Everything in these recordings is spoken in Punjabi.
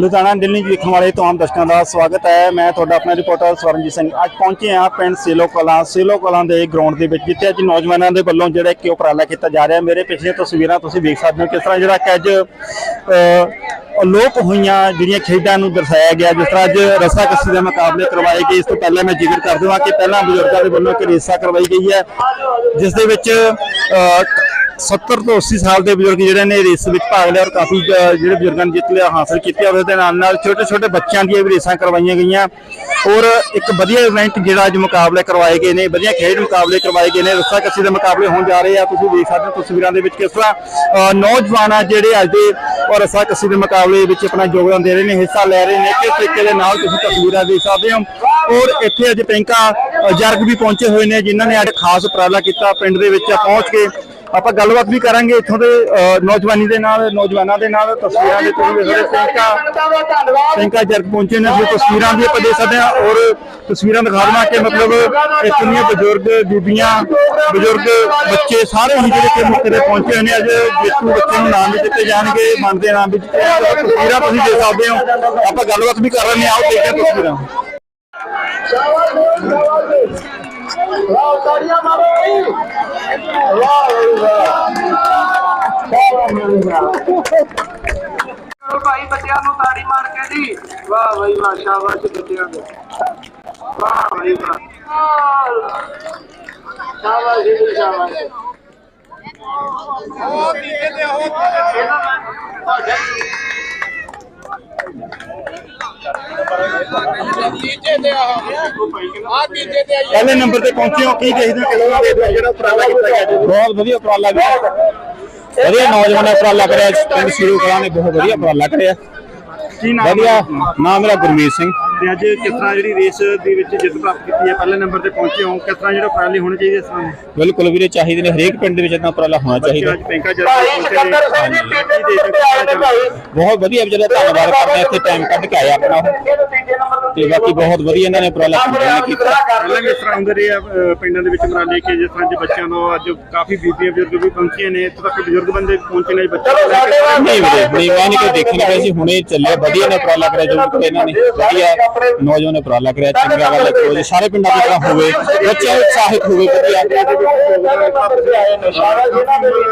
ਲੁਧਿਆਣਾ ਦਿੱਲੀ ਵੇਖਣ ਵਾਲੇ ਤਮਾਮ ਦਰਸ਼ਕਾਂ ਦਾ ਸਵਾਗਤ ਹੈ। ਮੈਂ ਤੁਹਾਡਾ ਆਪਣਾ ਰਿਪੋਰਟਰ ਸਵਰਨਜੀਤ ਸਿੰਘ। ਅੱਜ ਪਹੁੰਚੇ ਹਾਂ ਪਿੰਡ ਸੇਲੋ ਕਲਾਂ। ਸੇਲੋ ਕਲਾਂ ਦੇ ਗਰਾਊਂਡ ਦੇ ਵਿੱਚ ਜਿੱਥੇ ਅੱਜ ਨੌਜਵਾਨਾਂ ਦੇ ਵੱਲੋਂ ਜਿਹੜਾ ਕਿ ਉਪਰਾਲਾ ਕੀਤਾ ਜਾ ਰਿਹਾ। ਮੇਰੇ ਪਿਛਲੇ ਤਸਵੀਰਾਂ ਤੁਸੀਂ ਵੇਖ ਸਕਦੇ ਹੋ ਕਿਸ ਤਰ੍ਹਾਂ ਜਿਹੜਾ ਕਿ ਅੱਜ ਅਹ, ਅਲੋਪ ਹੋਈਆਂ ਜਿਹੜੀਆਂ ਖੇਡਾਂ ਨੂੰ ਦਰਸਾਇਆ ਗਿਆ ਜਿਸ ਤਰ੍ਹਾਂ ਅੱਜ ਰੱਸਾ ਕੱਸੀ ਦੇ ਮੁਕਾਬਲੇ ਕਰਵਾਏ ਗਏ। ਇਸ ਤੋਂ ਪਹਿਲਾਂ ਮੈਂ ਜ਼ਿਕਰ ਕਰ ਦਵਾਂ ਕਿ ਪਹਿਲਾਂ ਬਜ਼ੁਰਗਾਂ ਦੇ ਵੱਲੋਂ ਇੱਕ ਰੇਸਾ ਕਰਵਾਈ ਗਈ ਹੈ ਜਿਸ ਦੇ ਵਿੱਚ 70 ਤੋਂ 80 ਸਾਲ ਦੇ ਬਜ਼ੁਰਗ ਜਿਹੜੇ ਨੇ ਰੇਸ ਵਿੱਚ ਭਾਗ ਲਿਆ ਔਰ ਕਾਫੀ ਜਿਹੜੇ ਬਜ਼ੁਰਗਾਂ ਨੇ ਜਿੱਤ ਲਿਆ, ਹਾਸਲ ਕੀਤੀ ਉਹਦੇ ਦੇ ਨਾਲ ਨਾਲ ਛੋਟੇ ਛੋਟੇ ਬੱਚਿਆਂ ਦੀਆਂ ਵੀ ਰੇਸਾਂ ਕਰਵਾਈਆਂ ਗਈਆਂ। ਔਰ ਇੱਕ ਵਧੀਆ ਇਵੈਂਟ ਜਿਹੜਾ ਅੱਜ ਮੁਕਾਬਲੇ ਕਰਵਾਏ ਗਏ ਨੇ, ਵਧੀਆ ਖੇਡ ਮੁਕਾਬਲੇ ਕਰਵਾਏ ਗਏ ਨੇ ਰੱਸਾ ਕੱਸੀ ਦੇ ਮੁਕਾਬਲੇ ਹੋਣ ਜਾ ਰਹੇ ਆ। ਤੁਸੀਂ ਦੇਖ ਸਕਦੇ ਹੋ ਤਸਵੀਰਾਂ ਦੇ ਵਿੱਚ ਕਿਸ ਤਰ੍ਹਾਂ ਨੌਜਵਾਨ ਆ ਜਿਹੜੇ ਅੱਜ ਦੇ ਔਰ ਰੱਸਾ ਕੱਸੀ ਦੇ ਮੁਕਾਬਲੇ ਵਿੱਚ ਆਪਣਾ ਯੋਗਦਾਨ ਦੇ ਰਹੇ ਨੇ, ਹਿੱਸਾ ਲੈ ਰਹੇ ਨੇ। ਕਿਸ ਤਰੀਕੇ ਦੇ ਨਾਲ ਤੁਸੀਂ ਤਸਵੀਰਾਂ ਦੇਖ ਸਕਦੇ ਹੋ? ਔਰ ਇੱਥੇ ਅੱਜ ਪਿੰਕਾ ਜਰਗ ਵੀ ਪਹੁੰਚੇ ਹੋਏ ਨੇ, ਜਿਨ੍ਹਾਂ ਨੇ ਅੱਜ ਖਾਸ ਉਪਰਾਲਾ ਕੀਤਾ। ਪਿੰਡ ਦੇ ਵਿੱਚ ਪਹੁੰਚ ਕੇ ਆਪਾਂ ਗੱਲਬਾਤ ਵੀ ਕਰਾਂਗੇ ਇੱਥੋਂ ਦੇ ਨੌਜਵਾਨੀ ਦੇ ਨਾਲ, ਨੌਜਵਾਨਾਂ ਦੇ ਨਾਲ, ਤਸਵੀਰਾਂ ਦੇ ਤੁਸੀਂ ਵੇਖ ਸਕਦੇ ਪਿੰਕਾ ਪਿੰਕਾ ਜਰਗ ਪਹੁੰਚੇ ਨੇ, ਜੋ ਤਸਵੀਰਾਂ ਵੀ ਆਪਾਂ ਦੇਖ ਸਕਦੇ ਹਾਂ ਔਰ ਤਸਵੀਰਾਂ ਦਿਖਾ ਦਵਾਂ ਕਿ ਮਤਲਬ ਇੱਥੋਂ ਦੀਆਂ ਬਜ਼ੁਰਗ, ਬੀਬੀਆਂ, ਬਜ਼ੁਰਗ ਬੱਚੇ ਸਾਰੇ ਹੀ ਜਿਹੜੇ ਕਿ ਮੌਕੇ ਪਹੁੰਚੇ ਹੋਏ ਨੇ। ਅੱਜ ਜੇਤੂ ਬੱਚੇ ਨੂੰ ਨਾਮ ਵੀ ਦਿੱਤੇ ਜਾਣਗੇ, ਮਨ ਦੇ ਨਾਮ ਵੀ ਤਸਵੀਰਾਂ ਤੁਸੀਂ ਦੇਖ ਸਕਦੇ ਹੋ। ਆਪਾਂ ਗੱਲਬਾਤ ਵੀ ਕਰ ਰਹੇ ਹਾਂ, ਆਓ ਦੇਖਦੇ ਹਾਂ ਤਸਵੀਰਾਂ। ਵਾਹ ਤਾੜੀਆਂ ਮਾਰੋ ਵਾਹ ਵਾਹ ਚਲੋ ਭਾਈ ਬੱਚਿਆਂ ਨੂੰ ਤਾੜੀ ਮਾਰ ਕੇ ਜੀ ਵਾਹ ਬਈ ਵਾਹ ਸ਼ਾਬਾਸ਼ ਬੱਚਿਆਂ ਦੇ ਵਾਹ ਬਈ ਵਾਹ। ਸ਼ਾਬਾਸ਼ ਜੀ ਸ਼ਾਬਾਸ਼। ਉਹ ਤੀਜੇ ਤੇ ਉਹ ਤੀਜੇ ਤੇ ਆ ਆ ਤੀਜੇ ਤੇ ਆਈ ਪਹਿਲੇ ਨੰਬਰ ਤੇ ਪਹੁੰਚੇ ਹੋ ਕੀ ਦੇਖਦੇ ਹੋ ਕਿਲੋ ਦੇ ਜਿਹੜਾ ਉਪਰਾਲਾ ਕੀਤਾ ਗਿਆ ਜੀ। ਬਹੁਤ ਵਧੀਆ ਉਪਰਾਲਾ ਵੀ ਵਧੀਆ ਨੌਜਵਾਨ ਉਪਰਾਲਾ ਕਰਿਆ ਪਿੰਡ ਸ਼ੁਰੂ ਕਰਾਂ ਨੇ ਬਹੁਤ ਵਧੀਆ ਉਪਰਾਲਾ ਕਰਿਆ। ਕੀ ਨਾਮ ਵਧੀਆ ਨਾਮ ਮੇਰਾ ਗੁਰਮੀਤ ਸਿੰਘ। ਤੇ ਅੱਜ ਕਿਸ ਤਰ੍ਹਾਂ ਜਿਹੜੀ ਰੇਸ ਦੇ ਵਿੱਚ ਜਿੱਤ ਪ੍ਰਾਪਤ ਕੀਤੀ ਹੈ? ਪਹਿਲੇ ਨੰਬਰ ਤੇ ਪਹੁੰਚੇ ਹੋ। ਕਿਸ ਤਰ੍ਹਾਂ ਜਿਹੜਾ ਉਪਰਾਲੇ ਹੋਣੇ ਚਾਹੀਦੇ ਤਰ੍ਹਾਂ ਬਿਲਕੁਲ ਵੀਰੇ ਚਾਹੀਦੇ ਨੇ ਹਰੇਕ ਪਿੰਡ ਦੇ ਵਿੱਚ ਇਦਾਂ ਉਪਰਾਲਾ ਹੋਣਾ ਚਾਹੀਦਾ। ਅੱਜ ਪੈਂਕਾ ਜਰ ਭਾਈ ਸਿਕੰਦਰ ਸਿੰਘ ਜੀ ਤੀਜੇ ਨੰਬਰ ਤੇ ਆਏ ਨੇ ਭਾਈ। ਬਹੁਤ ਵਧੀਆ ਵਿਚਾਰੇ ਧੰਨਵਾਦ ਕਰਦੇ ਆ ਇੱਥੇ ਟਾਈਮ ਕੱਢ ਕੇ ਆਏ ਆਪਣਾ। ਤੇ ਬਾਕੀ ਬਹੁਤ ਵਧੀਆ ਇਹਨਾਂ ਨੇ ਉਪਰਾਲਾ ਕੀਤਾ। ਪਹਿਲਾਂ ਇਸ ਤਰ੍ਹਾਂ ਹੁੰਦੇ ਰਹੇ ਆ ਪਿੰਡਾਂ ਦੇ ਵਿੱਚ ਉਪਰਾਲੇ ਕਿ ਜਿਸ ਤਰ੍ਹਾਂ ਦੇ ਬੱਚਿਆਂ ਨੂੰ ਅੱਜ ਕਾਫੀ ਬੀਬੀਆਂ ਬਜ਼ੁਰਗ ਵੀ ਪਹੁੰਚੀਆਂ ਨੇ ਇੱਥੇ ਤੱਕ ਬਜ਼ੁਰਗ ਬੰਦੇ ਪਹੁੰਚੇ ਨੇ ਬੱਚੇ ਚਲੋ ਸਾਡੇ ਨਾਲ ਨਹੀਂ ਵੀਰੇ ਨਹੀਂ ਮੈਂ ਨਹੀਂ ਕੋਈ ਦੇਖੀ ਨਹੀਂ ਸੀ ਹੁਣੇ ਚੱਲਿਆ ਵਧੀਆ ਨੇ ਉਪਰਾਲਾ ਕਰਿਆ ਜੋ ਕਿ ਇਹਨਾਂ ਨੇ ਵਧੀਆ ਨੌਜਵਾਨ ਨੇ ਉਪਰਾਲਾ ਕਰਿਆ ਚੰਗਾ ਗੱਲ ਹੈ ਕੋਈ ਸਾਰੇ ਪਿੰਡਾਂ ਦੀ ਤਰ੍ਹਾਂ ਹੋਵੇ ਬੱਚੇ ਉਤਸ਼ਾਹਿਤ ਹੋਵੇ ਵਧੀਆ।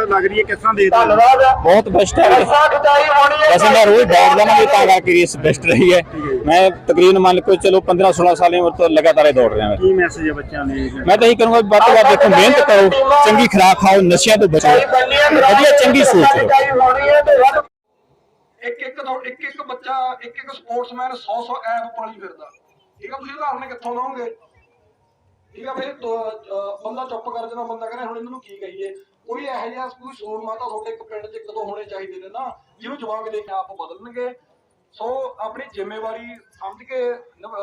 ਲੱਗ ਰਹੀ ਹੈ ਕਿਸ ਤਰ੍ਹਾਂ ਦੇ ਧੰਨਵਾਦ। ਬਹੁਤ ਬੈਸਟ ਹੈ। ਵੈਸੇ ਮੈਂ ਰੋਜ਼ ਦੌੜਦਾ ਨਾ ਵੀ ਤਾਂ ਕਰਕੇ ਰੇਸ ਬੈਸਟ ਰਹੀ ਹੈ। ਮੈਂ ਤਕਰੀਬਨ ਮੰਨ ਲਓ ਚਲੋ 15 16 ਸਾਲਾਂ ਉਮਰ ਤੋਂ ਲਗਾਤਾਰ ਹੀ ਦੌੜ ਰਿਹਾ ਮੈਂ ਕੀ ਮੈਸੇਜ ਹੈ ਬੱਚਿਆਂ ਲਈ ਮੈਂ ਤਾਂ ਇਹੀ ਕਰੂੰਗਾ ਵੀ ਵੱਧ ਤੋਂ ਵੱਧ ਦੇਖੋ ਮਿਹਨਤ ਕਰੋ ਚੰਗੀ ਖੁਰਾਕ ਖਾਓ ਨਸ਼ਿਆਂ ਤੋਂ ਬਚੋ। ਵਧੀਆ ਚੰਗੀ ਸੋਚ ਰੱਖੋ ਤੇ ਇੱਕ ਇੱਕ ਤੋਂ ਇੱਕ ਇੱਕ ਬੱਚਾ ਇੱਕ ਇੱਕ ਸਪੋਰਟਸਮੈਨ 100 100 ਐਪ ਪਾਲੀ ਫਿਰਦਾ। ਠੀਕ ਆ ਤੁਸੀਂ ਉਦਾਹਰਨ ਕਿੱਥੋਂ ਲਾਓਗੇ? ਠੀਕ ਆ ਬਈ ਤੋ- ਬੰਦਾ ਚੁੱਪ ਕਰ ਜਾਂਦਾ ਬੰਦਾ ਕਹਿੰਦਾ ਹੁਣ ਇਹਨਾਂ ਨੂੰ ਕੀ ਕਹੀਏ? ਕੋਈ ਇਹੋ ਜਿਹਾ ਕੋਈ ਸੂਰ ਮਾਤਾ ਤੁਹਾਡੇ ਇੱਕ ਪਿੰਡ 'ਚ ਇੱਕ ਦੋ ਹੋਣੇ ਚਾਹੀਦੇ ਨੇ ਨਾ ਜਿਹਨੂੰ ਜਵਾਬ ਦੇ ਕੇ ਆਪ ਬਦਲਣਗੇ। ਸੋ ਆਪਣੀ ਜ਼ਿੰਮੇਵਾਰੀ ਸਮਝ ਕੇ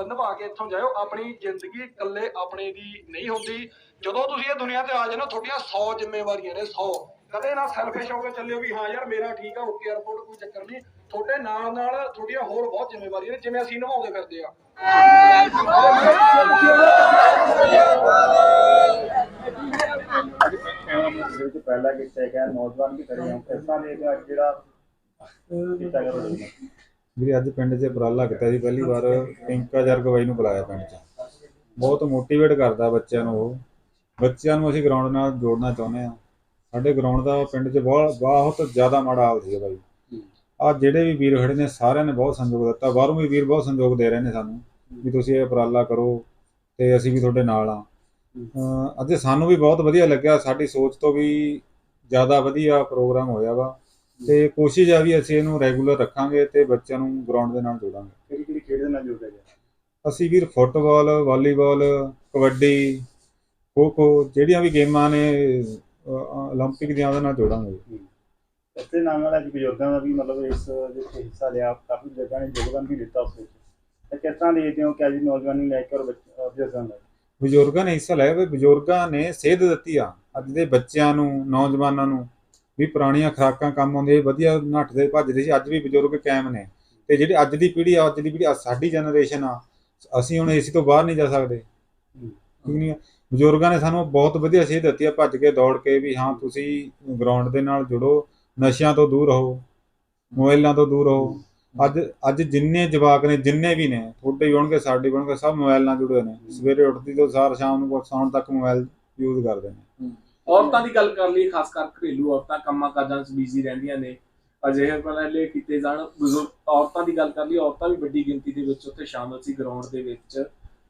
ਨਿਭਾ ਕੇ ਇੱਥੋਂ ਜਾਇਓ। ਆਪਣੀ ਜ਼ਿੰਦਗੀ ਇਕੱਲੇ ਆਪਣੇ ਦੀ ਨਹੀਂ ਹੁੰਦੀ। ਜਦੋਂ ਤੁਸੀਂ ਇਹ ਦੁਨੀਆ ਤੇ ਆ ਜਾਣਾ ਤੁਹਾਡੀਆਂ 100 ਜ਼ਿੰਮੇਵਾਰੀਆਂ ਨੇ 100 ਕਦੇ ਨਾ ਸੈਲਫਿਸ਼ ਹੋ ਕੇ ਚੱਲਿਓ ਵੀ, ਹਾਂ ਯਾਰ, ਮੇਰਾ ਠੀਕ ਆ ਓਕੇ ਰਿਪੋਰਟ ਕੋਈ ਚੱਕਰ ਨਹੀਂ। ਤੁਹਾਡੇ ਨਾਲ ਨਾਲ ਤੁਹਾਡੀਆਂ ਹੋਰ ਬਹੁਤ ਜ਼ਿੰਮੇਵਾਰੀਆਂ ਨੇ, ਜਿਵੇਂ ਅਸੀਂ ਨਿਭਾਉਂਦੇ ਫਿਰਦੇ ਆ। ਵਿੱਚ ਪਹਿਲਾ ਕੀਤਾ ਗਿਆ ਨੌਜਵਾਨ ਵੀ ਕਰੇ ਹਾਂ ਕਿਸ ਤਰ੍ਹਾਂ ਜਿਹੜਾ ਕੀਤਾ ਗਿਆ ਵੀਰੇ ਅੱਜ ਪਿੰਡ 'ਚ ਉਪਰਾਲਾ ਕੀਤਾ ਸੀ, ਪਹਿਲੀ ਵਾਰ ਪਿੰਕਾ ਜਰਗ ਬਾਈ ਨੂੰ ਬੁਲਾਇਆ ਪਿੰਡ 'ਚ। ਬਹੁਤ ਮੋਟੀਵੇਟ ਕਰਦਾ ਬੱਚਿਆਂ ਨੂੰ ਉਹ। ਬੱਚਿਆਂ ਨੂੰ ਅਸੀਂ ਗਰਾਊਂਡ ਨਾਲ ਜੋੜਨਾ ਚਾਹੁੰਦੇ ਆ ਸਾਡੇ ਗਰਾਊਂਡ ਦਾ ਪਿੰਡ 'ਚ ਬਹੁਤ ਬਹੁਤ ਜ਼ਿਆਦਾ ਮਾੜਾ ਹਾਲ ਸੀ ਬਾਈ। ਆ ਜਿਹੜੇ ਵੀ ਵੀਰ ਖੜੇ ਨੇ, ਸਾਰਿਆਂ ਨੇ ਬਹੁਤ ਸੰਯੋਗ ਦਿੱਤਾ। ਬਾਹਰੋਂ ਵੀ ਵੀਰ ਬਹੁਤ ਸੰਯੋਗ ਦੇ ਰਹੇ ਨੇ ਸਾਨੂੰ ਵੀ ਤੁਸੀਂ ਇਹ ਉਪਰਾਲਾ ਕਰੋ ਤੇ ਅਸੀਂ ਵੀ ਤੁਹਾਡੇ ਨਾਲ ਆ ਅਹ ਅਤੇ ਸਾਨੂੰ ਵੀ ਬਹੁਤ ਵਧੀਆ ਲੱਗਿਆ। ਸਾਡੀ ਸੋਚ ਤੋਂ ਵੀ ਜ਼ਿਆਦਾ ਵਧੀਆ ਪ੍ਰੋਗਰਾਮ ਹੋਇਆ ਵਾ। ਤੇ ਕੋਸ਼ਿਸ਼ ਆ ਵੀ ਅਸੀਂ ਇਹਨੂੰ ਰੈਗੂਲਰ ਰੱਖਾਂਗੇ ਤੇ ਬੱਚਿਆਂ ਨੂੰ ਗਰਾਊਂਡ ਦੇ ਨਾਲ ਜੋੜਾਂਗੇ ਕਿਹੜੀ ਕਿਹੜੀ ਖੇਡ ਦੇ ਨਾਲ ਜੁੜਿਆ ਗਿਆ ਅਸੀਂ ਵੀਰ ਫੁੱਟਬਾਲ ਵਾਲੀਬਾਲ ਕਬੱਡੀ ਖੋ ਖੋ ਜਿਹੜੀਆਂ ਵੀ ਗੇਮਾਂ ਨੇ ਅ, ਅ, 올림픽 ਦੀਆਂ ਉਹਦੇ ਨਾਲ ਜੋੜਾਂਗੇ ਇਸੇ ਨਾਲ ਨਾਲ ਅੱਜ ਬਜ਼ੁਰਗਾਂ ਦਾ ਵੀ ਮਤਲਬ ਇਸ ਵਿੱਚ ਹਿੱਸਾ ਲਿਆ ਕਾਫੀ ਜਗ੍ਹਾ ਨੇ ਯੋਗਦਾਨ ਵੀ ਦਿੱਤਾ ਉਸ ਵਿੱਚ ਤੇ ਕਿਸ ਤਰ੍ਹਾਂ ਦੇਖਦੇ ਹੋ ਕਿ ਅੱਜ ਨੌਜਵਾਨੀ ਲੈ ਕੇ ਔਰ ਬੱਚ- ਅਹ ਬਜ਼ੁਰਗਾਂ ਦਾ ਬਜ਼ੁਰਗਾਂ ਨੇ ਹਿੱਸਾ ਲਿਆ ਵੀ ਬਜ਼ੁਰਗਾਂ ਨੇ ਸੇਧ ਦਿੱਤੀ ਆ ਅੱਜ ਦੇ ਬੱਚਿਆਂ ਨੂੰ ਨੌਜਵਾਨਾਂ ਨੂੰ ਵੀ ਪੁਰਾਣੀਆਂ ਖੁਰਾਕਾਂ ਕੰਮ ਆਉਂਦੀਆਂ ਵਧੀਆ ਨੱਠਦੇ ਭੱਜਦੇ ਸੀ, ਅੱਜ ਵੀ ਬਜ਼ੁਰਗ ਕਾਇਮ ਨੇ। ਤੇ ਜਿਹੜੀ ਅੱਜ ਦੀ ਪੀੜ੍ਹੀ ਆ, ਅੱਜ ਦੀ ਪੀੜ੍ਹੀ ਸਾਡੀ ਜਨਰੇਸ਼ਨ ਆ, ਅਸੀਂ ਹੁਣ ਏਸੀ ਤੋਂ ਬਾਹਰ ਨਹੀਂ ਜਾ ਸਕਦੇ। ਬਜ਼ੁਰਗਾਂ ਨੇ ਸਾਨੂੰ ਬਹੁਤ ਵਧੀਆ ਸੇਧ ਦਿੱਤੀ ਆ, ਭੱਜ ਕੇ ਦੌੜ ਕੇ ਵੀ ਹਾਂ, ਤੁਸੀਂ ਗਰਾਊਂਡ ਦੇ ਨਾਲ ਜੁੜੋ, ਨਸ਼ਿਆਂ ਤੋਂ ਦੂਰ ਰਹੋ ਮੋਬਾਈਲਾਂ ਤੋਂ ਦੂਰ ਰਹੋ। ਅੱਜ ਅੱਜ ਜਿੰਨੇ ਜਵਾਕ ਨੇ, ਜਿੰਨੇ ਵੀ ਨੇ ਤੁਹਾਡੇ ਵੀ ਹੋਣਗੇ, ਸਾਡੇ ਵੀ ਹੋਣਗੇ, ਸਭ ਮੋਬਾਈਲ ਨਾਲ ਜੁੜੇ ਨੇ। ਸਵੇਰੇ ਉੱਠਦੀ ਤੋਂ ਸਾਰ ਸ਼ਾਮ ਨੂੰ ਸੌਣ ਤੱਕ ਮੋਬਾਈਲ ਯੂਜ਼ ਕਰਦੇ ਨੇ। ਔਰਤਾਂ ਦੀ ਗੱਲ ਕਰ ਲਈ ਖਾਸ ਕਰ ਘਰੇਲੂ ਔਰਤਾਂ ਕੰਮਾਂ ਕਾਜਾਂ 'ਚ ਬਿਜ਼ੀ ਰਹਿੰਦੀਆਂ ਨੇ। ਅਜਿਹੇ ਉਪਰਾਲੇ ਕੀਤੇ ਜਾਣ ਬਜ਼ੁਰਗ ਔਰਤਾਂ ਦੀ ਗੱਲ ਕਰ ਲਈ ਔਰਤਾਂ ਵੀ ਵੱਡੀ ਗਿਣਤੀ ਦੇ ਵਿੱਚ ਉੱਥੇ ਸ਼ਾਮਲ ਸੀ ਗਰਾਊਂਡ ਦੇ ਵਿੱਚ।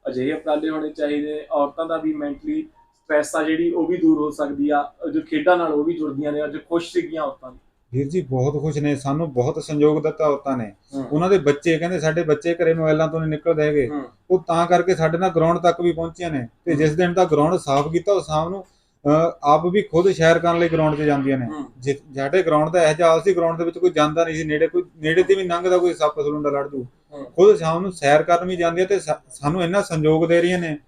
ਅਜਿਹੇ ਉਪਰਾਲੇ ਹੋਣੇ ਚਾਹੀਦੇ। ਔਰਤਾਂ ਦਾ ਵੀ ਮੈਂਟਲੀ ਸਟ੍ਰੈਸ ਆ ਜਿਹੜੀ ਉਹ ਵੀ ਦੂਰ ਹੋ ਸਕਦੀ ਆ। ਜੋ ਖੇਡਾਂ ਨਾਲ ਉਹ ਵੀ ਜੁੜਦੀਆਂ ਨੇ ਅੱਜ ਖੁਸ਼ ਸੀਗੀਆਂ ਔਰਤਾਂ ਵੀਰ ਜੀ ਬਹੁਤ ਖੁਸ਼ ਨੇ। ਸਾਨੂੰ ਬਹੁਤ ਸੰਯੋਗ ਦਿੱਤਾ ਔਰਤਾਂ ਨੇ। ਉਹਨਾਂ ਦੇ ਬੱਚੇ ਕਹਿੰਦੇ ਸਾਡੇ ਬੱਚੇ ਘਰੇ ਮੋਬਾਈਲਾਂ ਤੋਂ ਨਹੀਂ ਨਿਕਲਦੇ ਹੈਗੇ। ਉਹ ਤਾਂ ਕਰਕੇ ਸਾਡੇ ਨਾਲ ਗਰਾਊਂਡ ਤੱਕ ਵੀ ਪਹੁੰਚੀਆਂ ਨੇ। ਤੇ ਜਿਸ ਦਿਨ ਦਾ ਗਰਾਊਂਡ ਸਾਫ਼ ਕੀਤਾ ਉਹ ਸ਼ਾਮ ਨੂੰ ਆਪ ਵੀ ਖੁਦ ਸ਼ਹਿਰ ਕਰਨ ਲਈ ਗਰਾਊਂਡ ਤੇ ਜਾਂਦੀਆਂ ਨੇ। ਹੂੰ। ਜਿ- ਸਾਡੇ ਗਰਾਊਂਡ ਦਾ ਇਹ ਹਾਲ ਸੀ ਗਰਾਊਂਡ ਦੇ ਵਿੱਚ ਕੋਈ ਜਾਂਦਾ ਨਹੀਂ ਸੀ ਨੇੜੇ ਕੋਈ ਨੇੜੇ ਤੇ ਵੀ ਲੰਘਦਾ ਕੋਈ ਸੱਪ ਸਲੂੰਡਾ ਲੜ ਜੂ। ਖੁਦ ਸ਼ਾਮ ਨੂੰ ਸੈਰ ਕਰਨ ਵੀ ਜਾਂਦੀਆਂ ਤੇ ਸਾਨੂੰ ਇੰਨਾ ਸੰਯੋਗ ਦੇ ਰਹੀਆਂ ਨੇ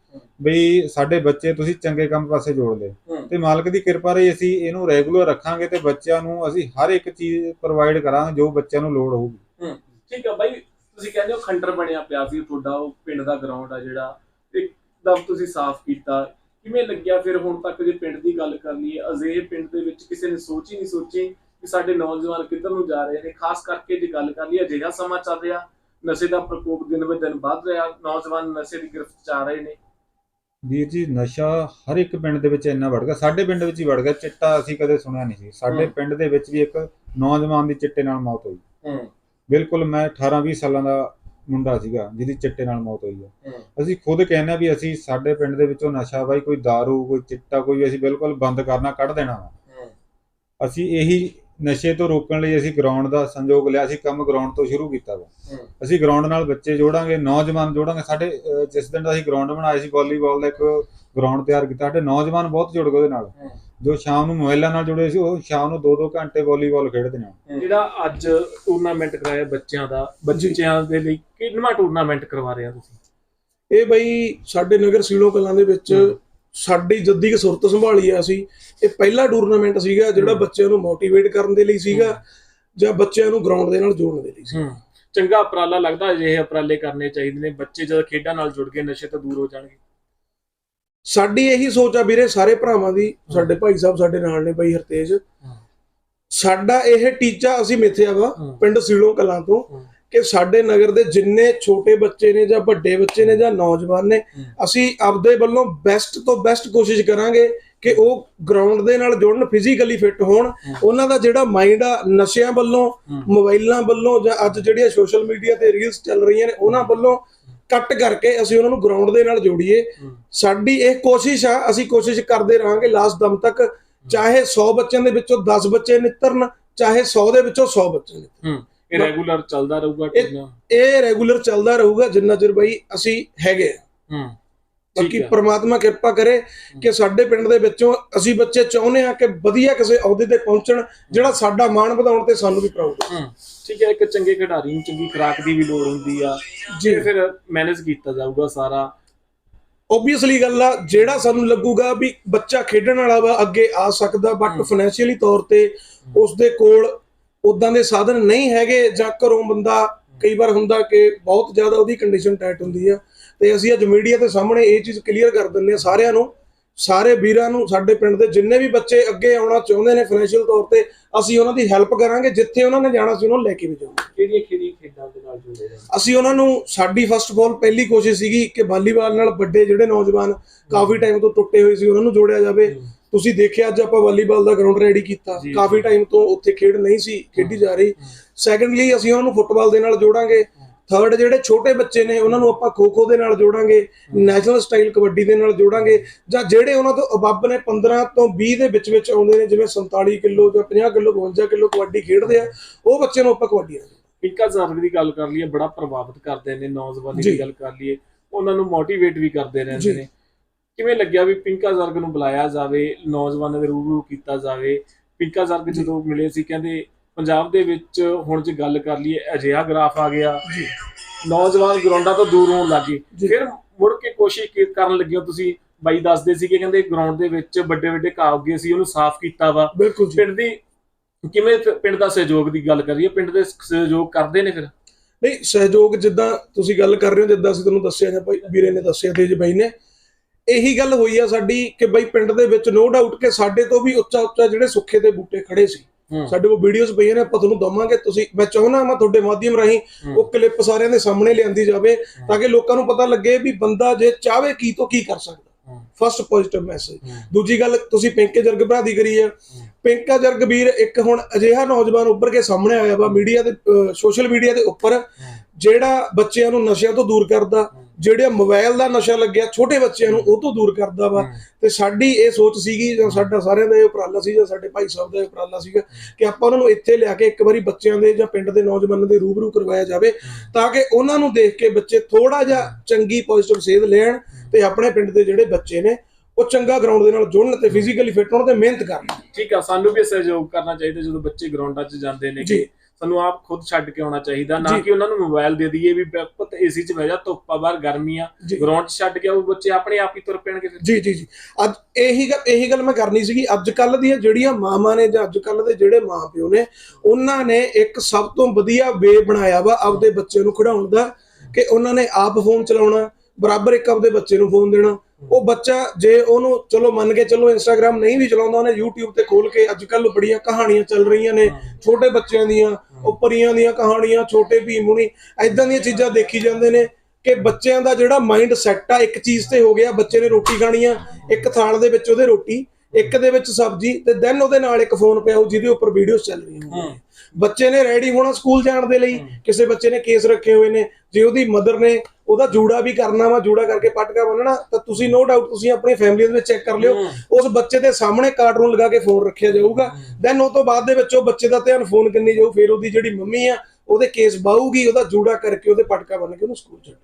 ਬਈ ਸਾਡੇ ਬੱਚੇ ਤੁਸੀਂ ਚੰਗੇ ਕੰਮ ਪਾਸੇ ਜੋੜ ਹੂੰ। ਤੇ ਮਾਲਕ ਦੀ ਕਿਰਪਾ ਰਹੀ ਅਸੀਂ ਇਹਨੂੰ ਰੈਗੂਲਰ ਰੱਖਾਂਗੇ ਤੇ ਬੱਚਿਆਂ ਨੂੰ ਅਸੀਂ ਹਰ ਇੱਕ ਚੀਜ਼ ਪ੍ਰੋਵਾਈਡ ਕਰਾਂਗੇ ਜੋ ਬੱਚਿਆਂ ਨੂੰ ਲੋੜ ਹੋਊਗੀ। ਠੀਕ ਆ ਬਾਈ ਤੁਸੀਂ ਕਹਿੰਦੇ ਹੋ ਖੰਡਰ ਬਣਿਆ ਪਿਆ ਸੀ ਤੁਹਾਡਾ ਉਹ ਪਿੰਡ ਦਾ ਗਰਾਊਂਡ ਆ ਜਿਹੜਾ ਇੱਕਦਮ ਤੁਸੀਂ ਸਾਫ਼ ਕੀਤਾ। ਕਿਵੇਂ ਲੱਗਿਆ ਫਿਰ ਹੁਣ ਤੱਕ ਜੇ ਪਿੰਡ ਦੀ ਗੱਲ ਕਰ ਲਈਏ ਅਜਿਹੇ ਪਿੰਡ ਦੇ ਵਿੱਚ ਕਿਸੇ ਨੇ ਸੋਚ ਹੀ ਨਹੀਂ ਸੋਚੀ ਕਿ ਸਾਡੇ ਨੌਜਵਾਨ ਕਿੱਧਰ ਨੂੰ ਜਾ ਰਹੇ ਨੇ? ਖਾਸ ਕਰਕੇ ਜੇ ਗੱਲ ਕਰ ਲਈਏ ਅਜਿਹਾ ਸਮਾਂ ਚੱਲ ਰਿਹਾ ਨਸ਼ੇ ਦਾ ਪ੍ਰਕੋਪ ਦਿਨ ਬ ਦਿਨ ਵੱਧ ਰਿਹਾ ਨੌਜਵਾਨ ਨਸ਼ੇ ਦੀ ਗ੍ਰਿਫਤ ਚ ਆ ਰਹੇ ਨੇ। ਵੀਰ ਜੀ ਨਸ਼ਾ ਹਰ ਇੱਕ ਪਿੰਡ ਦੇ ਵਿੱਚ ਇੰਨਾ ਵੜ ਗਿਆ ਸਾਡੇ ਪਿੰਡ ਵਿੱਚ ਹੀ ਵੜ ਗਿਆ ਚਿੱਟਾ ਅਸੀਂ ਕਦੇ ਸੁਣਿਆ ਨਹੀਂ ਸੀ। ਸਾਡੇ। ਪਿੰਡ ਦੇ ਵਿੱਚ ਵੀ ਇੱਕ ਨੌਜਵਾਨ ਦੀ ਚਿੱਟੇ ਨਾਲ ਮੌਤ ਹੋਈ। ਹੂੰ। ਬਿਲਕੁਲ ਮੈਂ 18 20 ਸਾਲਾਂ ਦਾ ਮੁੰਡਾ ਸੀਗਾ ਜਿਹਦੀ ਚਿੱਟੇ ਨਾਲ ਮੌਤ ਹੋਈ ਹੈ। ਅਸੀਂ ਖੁਦ ਕਹਿੰਦੇ ਹਾਂ ਵੀ ਅਸੀਂ ਸਾਡੇ ਪਿੰਡ ਦੇ ਵਿੱਚੋਂ ਨਸ਼ਾ ਬਾਈ ਕੋਈ दारू ਕੋਈ ਚਿੱਟਾ ਕੋਈ ਅਸੀਂ ਬਿਲਕੁਲ ਬੰਦ ਕਰਨਾ ਕੱਢ ਦੇਣਾ ਵਾ। ਅਸੀਂ ਇਹੀ ਨਸ਼ੇ ਤੋਂ ਰੋਕਣ ਲਈ ਅਸੀਂ ਗਰਾਊਂਡ ਦਾ ਸੰਯੋਗ ਲਿਆ ਅਸੀਂ ਕੰਮ ਗਰਾਊਂਡ ਤੋਂ ਸ਼ੁਰੂ ਕੀਤਾ ਵਾ। ਅਸੀਂ ਗਰਾਊਂਡ ਨਾਲ ਬੱਚੇ ਜੋੜਾਂਗੇ ਨੌਜਵਾਨ ਜੋੜਾਂਗੇ। ਸਾਡੇ ਜਿਸ ਦਿਨ ਦਾ ਅਸੀਂ ਗਰਾਊਂਡ ਬਣਾਇਆ ਸੀ ਵਾਲੀਬਾਲ ਦਾ ਇੱਕ ਗਰਾਊਂਡ ਤਿਆਰ ਕੀਤਾ ਸਾਡੇ ਨੌਜਵਾਨ ਬਹੁਤ ਜੁੜ ਗਏ ਉਹਦੇ ਨਾਲ। ਜੋ ਸ਼ਾਮ ਨੂੰ ਮੋਬਾਈਲਾਂ ਨਾਲ ਜੁੜੇ ਸੀ ਉਹ ਸ਼ਾਮ ਨੂੰ 2-2 ਘੰਟੇ ਵਾਲੀਬਾਲ ਖੇਡਦੇ ਨੇ ਜਿਹੜਾ ਅੱਜ ਟੂਰਨਾਮੈਂਟ ਕਰਾਇਆ ਬੱਚਿਆਂ ਦਾ ਬੱਚਿਆਂ ਦੇ ਲਈ ਕਿੰਨਾ ਟੂਰਨਾਮੈਂਟ ਕਰਵਾ ਰਹੇ ਆ ਤੁਸੀਂ? ਇਹ ਬਈ ਸਾਡੇ ਨਗਰ ਸੀਲੋ ਕਲਾਂ ਦੇ ਵਿੱਚ ਸਾਡੀ ਜੱਦੀ ਕੀ ਸੁਰਤ ਸੰਭਾਲੀ ਆ ਅਸੀਂ। ਇਹ ਪਹਿਲਾ ਟੂਰਨਾਮੈਂਟ ਸੀਗਾ ਜਿਹੜਾ। ਬੱਚਿਆਂ ਨੂੰ ਮੋਟੀਵੇਟ ਕਰਨ ਦੇ ਲਈ ਸੀਗਾ ਜਾਂ ਬੱਚਿਆਂ ਨੂੰ ਗਰਾਊਂਡ ਦੇ ਨਾਲ ਜੋੜਨ ਦੇ ਲਈ ਸੀ ਚੰਗਾ ਉਪਰਾਲਾ ਲੱਗਦਾ ਅਜਿਹੇ ਉਪਰਾਲੇ ਕਰਨੇ ਚਾਹੀਦੇ ਨੇ। ਬੱਚੇ ਜਦ ਖੇਡਾਂ ਨਾਲ ਜੁੜ ਕੇ ਨਸ਼ੇ ਤੋਂ ਦੂਰ ਹੋ ਜਾਣਗੇ। ਸਾਡੀ ਇਹੀ ਸੋਚ ਆ ਵੀਰੇ ਸਾਰੇ ਭਰਾਵਾਂ ਦੀ ਸਾਡੇ ਭਾਈ ਸਾਹਿਬ ਸਾਡੇ ਨਾਲ ਨੇ ਬਾਈ ਹਰਤੇਜ ਸਾਡਾ ਇਹ ਟੀਚਾ ਅਸੀਂ ਮਿੱਥਿਆ ਵਾ। ਪਿੰਡ ਸੀਲੋ ਕਲਾਂ ਤੋਂ। ਕਿ ਸਾਡੇ ਨਗਰ ਦੇ ਜਿੰਨੇ ਛੋਟੇ ਬੱਚੇ ਨੇ ਜਾਂ ਵੱਡੇ ਬੱਚੇ ਨੇ ਜਾਂ ਨੌਜਵਾਨ ਨੇ। ਅਸੀਂ ਆਪਦੇ ਵੱਲੋਂ ਬੈਸਟ ਤੋਂ ਬੈਸਟ ਕੋਸ਼ਿਸ਼ ਕਰਾਂਗੇ ਕਿ ਉਹ ਗਰਾਊਂਡ ਦੇ ਨਾਲ ਜੁੜਨ ਫਿਜ਼ੀਕਲੀ ਫਿੱਟ ਹੋਣ ਉਹਨਾਂ ਦਾ ਜਿਹੜਾ ਮਾਈਂਡ ਆ ਨਸ਼ਿਆਂ ਵੱਲੋਂ। ਮੋਬਾਈਲਾਂ ਵੱਲੋਂ ਜਾਂ ਅੱਜ ਜਿਹੜੀਆਂ ਸੋਸ਼ਲ ਮੀਡੀਆ ਤੇ ਰੀਲਸ ਚੱਲ ਰਹੀਆਂ ਨੇ ਉਹਨਾਂ ਵੱਲੋਂ ਕੱਟ ਕਰਕੇ ਅਸੀਂ ਉਹਨਾਂ ਨੂੰ ਗਰਾਊਂਡ ਦੇ ਨਾਲ ਜੋੜੀਏ। ਸਾਡੀ ਇਹ ਕੋਸ਼ਿਸ਼ ਆ ਅਸੀਂ ਕੋਸ਼ਿਸ਼ ਕਰਦੇ ਰਹਾਂਗੇ ਲਾਸਟ ਦਮ ਤੱਕ ਚਾਹੇ 100 ਬੱਚਿਆਂ ਦੇ ਵਿੱਚੋਂ 10 ਬੱਚੇ ਨਿੱਤਰਨ ਚਾਹੇ 100 ਦੇ ਵਿੱਚੋਂ 100 ਬੱਚੇ ਨਿੱਤਰਨ ਇਹ ਰੈਗੂਲਰ ਚੱਲਦਾ ਰਹੂਗਾ ਇਹ- ਰੈਗੂਲਰ ਚੱਲਦਾ ਰਹੂਗਾ ਜਿੰਨਾ ਚਿਰ ਬਈ ਅਸੀਂ ਹੈਗੇ। ਹੂੰ ਬਾਕੀ। ਪ੍ਰਮਾਤਮਾ ਕਿਰਪਾ ਕਰੇ ਕਿ ਸਾਡੇ ਪਿੰਡ ਦੇ ਵਿੱਚੋਂ ਅਸੀਂ ਬੱਚੇ ਚਾਹੁੰਦੇ ਆ ਕਿ ਵਧੀਆ ਕਿਸੇ ਅਹੁਦੇ ਤੇ ਪਹੁੰਚਣ ਜਿਹੜਾ ਸਾਡਾ ਮਾਣ ਵਧਾਉਣ ਤੇ ਸਾਨੂੰ ਵੀ ਪ੍ਰਾਊਡ ਹੂੰ ਠੀਕ ਹੈ ਇੱਕ ਚੰਗੇ ਖਿਡਾਰੀ ਨੂੰ ਚੰਗੀ ਖੁਰਾਕ ਦੀ ਵੀ ਲੋੜ ਹੁੰਦੀ ਆ। ਜੀ। ਫਿਰ ਮੈਨੇਜ ਕੀਤਾ ਜਾਊਗਾ ਸਾਰਾ। ਓਬਵੀਅਸਲੀ ਗੱਲ ਆ ਜਿਹੜਾ ਸਾਨੂੰ ਲੱਗੂਗਾ ਵੀ ਬੱਚਾ ਖੇਡਣ ਵਾਲਾ ਵਾ ਅੱਗੇ ਆ ਸਕਦਾ ਬਟ। ਫਾਈਨੈਂਸ਼ੀਅਲੀ ਤੌਰ ਤੇ ਉਸ ਦੇ ਕੋਲ ਉਦਾਂ ਦੇ ਸਾਧਨ ਨਹੀਂ ਹੈਗੇ ਜਾਂ ਘਰੋਂ ਬੰਦਾ ਕਈ ਵਾਰ ਹੁੰਦਾ ਕਿ ਬਹੁਤ ਜ਼ਿਆਦਾ ਉਹਦੀ ਕੰਡੀਸ਼ਨ ਟਾਈਟ ਹੁੰਦੀ ਆ। ਤੇ ਅਸੀਂ ਅੱਜ ਮੀਡੀਆ ਦੇ ਸਾਹਮਣੇ ਇਹ ਚੀਜ਼ ਕਲੀਅਰ ਕਰ ਦਿੰਦੇ ਆ ਸਾਰਿਆਂ ਨੂੰ ਸਾਰੇ ਵੀਰਾਂ ਨੂੰ ਸਾਡੇ ਪਿੰਡ ਦੇ ਜਿੰਨੇ ਵੀ ਬੱਚੇ ਅੱਗੇ ਆਉਣਾ ਚਾਹੁੰਦੇ ਨੇ ਫਾਈਨੈਂਸ਼ੀਅਲ ਤੌਰ ਤੇ ਅਸੀਂ ਉਹਨਾਂ ਦੀ ਹੈਲਪ ਕਰਾਂਗੇ ਜਿੱਥੇ ਉਹਨਾਂ ਨੇ ਜਾਣਾ ਸੀ ਉਹਨਾਂ ਨੂੰ ਲੈ ਕੇ ਵੀ ਜਾਵਾਂਗੇ ਕਿਹੜੀਆਂ ਕਿਹੜੀਆਂ ਖੇਡਾਂ ਦੇ ਨਾਲ ਜੁੜੇ ਰਹਿਣਾ ਅਸੀਂ ਉਹਨਾਂ ਨੂੰ ਸਾਡੀ ਫਸਟ ਆਫ ਆਲ ਪਹਿਲੀ ਕੋਸ਼ਿਸ਼ ਸੀਗੀ ਕਿ ਵਾਲੀਬਾਲ ਨਾਲ ਵੱਡੇ ਜਿਹੜੇ ਨੌਜਵਾਨ ਕਾਫੀ ਟਾਈਮ ਤੋਂ ਟੁੱਟੇ ਹੋਏ ਸੀ ਉਹਨਾਂ ਨੂੰ ਜੋੜਿਆ ਜਾਵੇ। ਤੁਸੀਂ ਦੇਖਿਆ ਅੱਜ ਆਪਾਂ ਵਾਲੀਬਾਲ ਦਾ ਗਰਾਊਂਡ ਰੈਡੀ ਕੀਤਾ। ਕਾਫੀ। ਟਾਈਮ ਤੋਂ ਉੱਥੇ ਖੇਡ ਨਹੀਂ ਸੀ ਖੇਡੀ ਜਾ ਰਹੀ। ਸੈਕੰਡਲੀ ਅਸੀਂ ਉਹਨਾਂ ਨੂੰ ਫੁੱਟਬਾਲ ਦੇ ਨਾਲ ਜੋੜਾਂਗੇ। ਥਰਡ ਜਿਹੜੇ ਛੋਟੇ ਬੱਚੇ ਨੇ ਉਹਨਾਂ ਨੂੰ ਆਪਾਂ ਖੋ-ਖੋ ਦੇ ਨਾਲ ਜੋੜਾਂਗੇ ਨੈਸ਼ਨਲ ਸਟਾਈਲ ਕਬੱਡੀ ਦੇ ਨਾਲ ਜੋੜਾਂਗੇ ਜਾਂ ਜਿਹੜੇ ਉਹਨਾਂ ਤੋਂ ਅਬੱਬ ਨੇ 15 ਤੋਂ 20 ਦੇ ਵਿੱਚ ਵਿੱਚ ਆਉਂਦੇ ਨੇ ਜਿਵੇਂ 47 ਕਿਲੋ ਜਾਂ 50 ਕਿਲੋ 52 ਕਿਲੋ ਕਬੱਡੀ ਖੇਡਦੇ ਆ ਉਹ ਬੱਚੇ ਨੂੰ ਆਪਾਂ ਕਬੱਡੀ ਨਾਲ ਪਿੰਕਾ ਜ਼ਰਗ ਦੀ ਗੱਲ ਕਰ ਲਈਏ ਬੜਾ ਪ੍ਰਭਾਵਿਤ ਕਰਦੇ ਨੇ ਨੌਜਵਾਨੀ। ਦੀ ਗੱਲ ਕਰ ਲਈਏ ਉਹਨਾਂ ਨੂੰ ਮੋਟੀਵੇਟ ਵੀ ਕਰਦੇ ਰਹਿੰਦੇ। ਨੇ ਕਿਵੇਂ ਲੱਗਿਆ ਵੀ ਪਿੰਕਾ ਜ਼ਰਗ ਨੂੰ ਬੁਲਾਇਆ ਜਾਵੇ ਨੌਜਵਾਨਾਂ ਦੇ ਰੂਬਰੂ ਕੀਤਾ ਜਾਵੇ ਪਿੰਕਾ ਜ਼ਰਗ ਜਦੋਂ ਮਿਲੇ ਸੀ ਕਹਿੰਦੇ ਪੰਜਾਬ ਦੇ ਵਿੱਚ ਹੁਣ ਜੇ ਗੱਲ ਕਰ ਲਈਏ ਅਜਿਹਾ ਗ੍ਰਾਫ ਆ ਗਿਆ। ਜੀ। ਨੌਜਵਾਨ ਗਰਾਊਂਡਾਂ ਤੋਂ ਦੂਰ ਹੋਣ ਲੱਗੇ। ਫਿਰ ਮੁੜ ਕੇ ਕੋਸ਼ਿਸ਼ ਕਰਨ ਲੱਗੇ ਤੁਸੀਂ? ਬਾਈ ਦੱਸਦੇ ਸੀ ਕਿ ਕਹਿੰਦੇ ਗਰਾਊਂਡ ਦੇ ਵਿੱਚ ਵੱਡੇ ਵੱਡੇ ਘਾਹ ਉੱਗੇ ਸੀ ਉਹਨੂੰ ਸਾਫ਼ ਕੀਤਾ ਵਾ। ਪਿੰਡ ਦੀ ਕਿਵੇਂ ਪਿੰਡ ਦਾ ਸਹਿਯੋਗ ਦੀ ਗੱਲ ਕਰੀਏ? ਪਿੰਡ ਦੇ ਸਹਿਯੋਗ ਕਰਦੇ ਨੇ ਫਿਰ? ਨਹੀਂ ਸਹਿਯੋਗ ਜਿੱਦਾਂ ਤੁਸੀਂ ਗੱਲ ਕਰ ਰਹੇ ਹੋ ਜਿੱਦਾਂ ਅਸੀਂ ਤੁਹਾਨੂੰ ਦੱਸਿਆ ਜਾਂ ਭਾਈ ਵੀਰੇ ਨੇ ਦੱਸਿਆ ਤੇਜ ਬਾਈ ਨੇ ਇਹੀ ਗੱਲ ਹੋਈ ਆ ਸਾਡੀ ਕਿ ਬਈ ਪਿੰਡ ਦੇ ਵਿੱਚ ਨੋ ਡਾਊਟ ਕਿ ਸਾਡੇ ਤੋਂ ਵੀ ਉੱਚਾ ਉੱਚਾ ਜਿਹੜੇ ਸੁੱਖੇ ਦੇ ਬੂਟੇ ਖੜੇ ਸੀ। ਸਾਡੇ ਕੋਲ ਵੀਡੀਓਜ਼ ਪਈਆਂ ਨੇ ਆਪਾਂ ਤੁਹਾਨੂੰ ਦਵਾਂਗੇ। ਤੁਸੀਂ ਮੈਂ ਚਾਹੁੰਦਾ ਮੈਂ ਤੁਹਾਡੇ ਮਾਧਿਅਮ ਰਾਹੀਂ ਉਹ ਕਲਿੱਪ ਸਾਰਿਆਂ ਦੇ ਸਾਹਮਣੇ ਲਿਆਂਦੀ ਜਾਵੇ ਤਾਂ ਕਿ ਲੋਕਾਂ ਨੂੰ ਪਤਾ ਲੱਗੇ ਵੀ ਬੰਦਾ ਜੇ ਚਾਹਵੇ ਕੀ ਤੋਂ ਕੀ ਕਰ ਸਕਦਾ। ਫਸਟ ਪੋਜ਼ਿਟਿਵ ਮੈਸੇਜ ਦੂਜੀ ਗੱਲ ਤੁਸੀਂ ਪਿੰਕੇ ਜਰਗ ਭਰਾ ਦੀ ਕਰੀ ਹੈ। ਪਿੰਕਾ ਜਰਗ ਵੀਰ ਇੱਕ ਹੁਣ ਅਜਿਹਾ ਨੌਜਵਾਨ ਉੱਭਰ ਕੇ ਸਾਹਮਣੇ ਆਇਆ ਵਾ ਮੀਡੀਆ ਦੇ ਸੋਸ਼ਲ ਮੀਡੀਆ ਦੇ ਉੱਪਰ ਜਿਹੜਾ ਬੱਚਿਆਂ ਨੂੰ ਨਸ਼ਿਆਂ ਤੋਂ ਦੂਰ ਕਰਦਾ ਜਿਹੜਾ ਮੋਬਾਈਲ ਦਾ ਨਸ਼ਾ ਲੱਗਿਆ ਛੋਟੇ ਬੱਚਿਆਂ ਨੂੰ ਉਹ ਤੋਂ ਦੂਰ ਕਰਦਾ ਵਾ। ਤੇ ਸਾਡੀ ਇਹ ਸੋਚ ਸੀਗੀ ਜਾਂ ਸਾਡਾ ਸਾਰਿਆਂ ਦਾ ਇਹ ਉਪਰਾਲਾ ਸੀ ਜਾਂ ਸਾਡੇ ਭਾਈ ਸਾਹਿਬ ਦਾ ਇਹ ਉਪਰਾਲਾ ਸੀਗਾ ਕਿ ਆਪਾਂ ਉਹਨਾਂ ਨੂੰ ਇੱਥੇ ਲਿਆ ਕੇ ਇੱਕ ਵਾਰੀ ਬੱਚਿਆਂ ਦੇ ਜਾਂ ਪਿੰਡ ਦੇ ਨੌਜਵਾਨਾਂ ਦੇ ਰੂਬਰੂ ਕਰਵਾਇਆ ਜਾਵੇ ਤਾਂ ਕਿ ਉਹਨਾਂ ਨੂੰ ਦੇਖ ਕੇ ਬੱਚੇ ਥੋੜਾ ਜਿਹਾ ਚੰਗੀ ਪੋਜ਼ਿਟਿਵ ਸੇਧ ਲੈਣ ਤੇ ਆਪਣੇ ਪਿੰਡ ਦੇ ਜਿਹੜੇ ਬੱਚੇ ਨੇ ਉਹ ਚੰਗਾ ਗਰਾਊਂਡ ਦੇ ਨਾਲ ਜੁੜਨ ਤੇ ਫਿਜ਼ੀਕਲੀ ਫਿੱਟ ਹੋਣ ਤੇ ਮਿਹਨਤ ਕਰਨ। ਠੀਕ ਆ ਸਾਨੂੰ ਵੀ ਸਹਿਯੋਗ ਕਰਨਾ ਚਾਹੀਦਾ ਜਦੋਂ ਬੱਚੇ ਗਰਾਊਂਡਾਂ 'ਚ ਜਾਂਦੇ ਨੇ। ਜੀ। ਕਿ ਸਾਨੂੰ ਆਪ ਖੁਦ ਛੱਡ ਕੇ ਆਉਣਾ ਚਾਹੀਦਾ ਨਾ। ਕਿ ਉਹਨਾਂ ਨੂੰ ਮੋਬਾਈਲ ਦੇ ਦਈਏ ਵੀ ਪੁੱਤ ਏਸੀ 'ਚ ਬਹਿ ਜਾ ਧੁੱਪ ਆ ਬਾਹਰ ਗਰਮੀ ਆ। ਗਰਾਊਂਡ 'ਚ ਛੱਡ ਕੇ ਆਓ ਬੱਚੇ ਆਪਣੇ ਆਪ ਹੀ ਤੁਰ ਪੈਣਗੇ ਫਿਰ ਜੀ ਜੀ ਜੀ ਅੱਜ ਇਹੀ ਗੱਲ ਇਹੀ ਗੱਲ ਮੈਂ ਕਰਨੀ ਸੀਗੀ ਅੱਜ ਕੱਲ ਦੀਆਂ ਜਿਹੜੀਆਂ ਮਾਵਾਂ ਨੇ ਜਾਂ ਅੱਜ ਕੱਲ ਦੇ ਜਿਹੜੇ ਮਾਪਿਓ ਨੇ ਉਹਨਾਂ ਨੇ ਇੱਕ ਸਭ ਤੋਂ ਵਧੀਆ ਵੇ ਬਣਾਇਆ ਵਾ ਆਪਦੇ ਬੱਚੇ ਨੂੰ ਖਿਡਾਉਣ ਦਾ ਕਿ ਉਹਨਾਂ ਨੇ ਆਪ ਫੋਨ ਚਲਾਉਣਾ ਬਰਾਬਰ ਇੱਕ ਆਪਦੇ ਬੱਚੇ ਨੂੰ ਫੋਨ ਦੇਣਾ ਉਹ ਬੱਚਾ ਜੇ ਉਹਨੂੰ ਚਲੋ ਮੰਨ ਕੇ ਚਲੋ ਇੰਸਟਾਗ੍ਰam ਨਹੀਂ ਵੀ ਚਲਾਉਂਦਾ ਉਹਨੇ YouTube ਤੇ ਖੋਲ ਕੇ ਅੱਜ ਕੱਲ ਬੜੀਆਂ ਕਹਾਣੀਆਂ ਚੱਲ ਰਹੀਆਂ ਨੇ ਛੋਟੇ ਬੱਚਿਆਂ ਦੀਆਂ ਉਹ ਪਰੀਆਂ ਦੀਆਂ ਕਹਾਣੀਆਂ ਛੋਟੇ ਭੀਮੁਨੀ ਐਦਾਂ ਦੀਆਂ ਚੀਜ਼ਾਂ ਦੇਖੀ ਜਾਂਦੇ ਨੇ ਕਿ ਬੱਚਿਆਂ ਦਾ ਜਿਹੜਾ ਮਾਈਂਡ ਸੈੱਟ ਆ ਇੱਕ ਚੀਜ਼ ਤੇ ਹੋ ਗਿਆ ਬੱਚੇ ਨੇ ਰੋਟੀ ਖਾਣੀ ਆ ਇੱਕ ਥਾਲ ਦੇ ਵਿੱਚ ਉਹਦੇ ਰੋਟੀ ਇੱਕ ਦੇ ਵਿੱਚ ਸਬਜ਼ੀ ਤੇ ਦੈਨ ਉਹਦੇ ਨਾਲ ਇੱਕ ਫੋਨ ਪਿਆ ਹੋਊ ਜਿਹਦੇ ਉੱਪਰ ਵੀਡੀਓਜ਼ ਚੱਲ ਰਹੀਆਂ ਹੋਣਗੀਆਂ ਬੱਚੇ ਨੇ ਰੈਡੀ ਹੋਣਾ ਸਕੂਲ ਜਾਣ ਦੇ ਲਈ ਕਿਸੇ ਬੱਚੇ ਨੇ ਕੇਸ ਰੱਖੇ ਹੋਏ ਨੇ ਜੇ ਉਹਦੀ ਮਦਰ ਨੇ ਉਹਦਾ ਜੂੜਾ ਵੀ ਕਰਨਾ ਵਾ ਜੂੜਾ ਕਰਕੇ ਪਟਕਾ ਬੰਨਣਾ ਤਾਂ ਤੁਸੀਂ ਨੋ ਡਾਊਟ ਤੁਸੀਂ ਆਪਣੀ ਫੈਮਿਲੀ ਦੇ ਵਿੱਚ ਚੈੱਕ ਕਰ ਲਿਓ। ਉਸ ਬੱਚੇ ਦੇ ਸਾਹਮਣੇ ਕਾਰਟੂਨ ਲਗਾ ਕੇ ਫੋਨ ਰੱਖਿਆ ਜਾਊਗਾ। ਦੈਨ ਉਹ ਤੋਂ ਬਾਅਦ ਦੇ ਵਿੱਚ ਉਹ ਬੱਚੇ ਦਾ ਧਿਆਨ ਫੋਨ ਕੰਨੀ ਜਾਊ ਫਿਰ ਉਹਦੀ ਜਿਹੜੀ ਮੰਮੀ ਆ ਉਹਦੇ ਕੇਸ ਬਾਹੂਗੀ ਉਹਦਾ ਜੂੜਾ ਕਰਕੇ ਉਹਦੇ ਪਟਕਾ ਬੰਨ ਕੇ ਉਹਨੂੰ ਸਕੂਲ ਛੱਡ।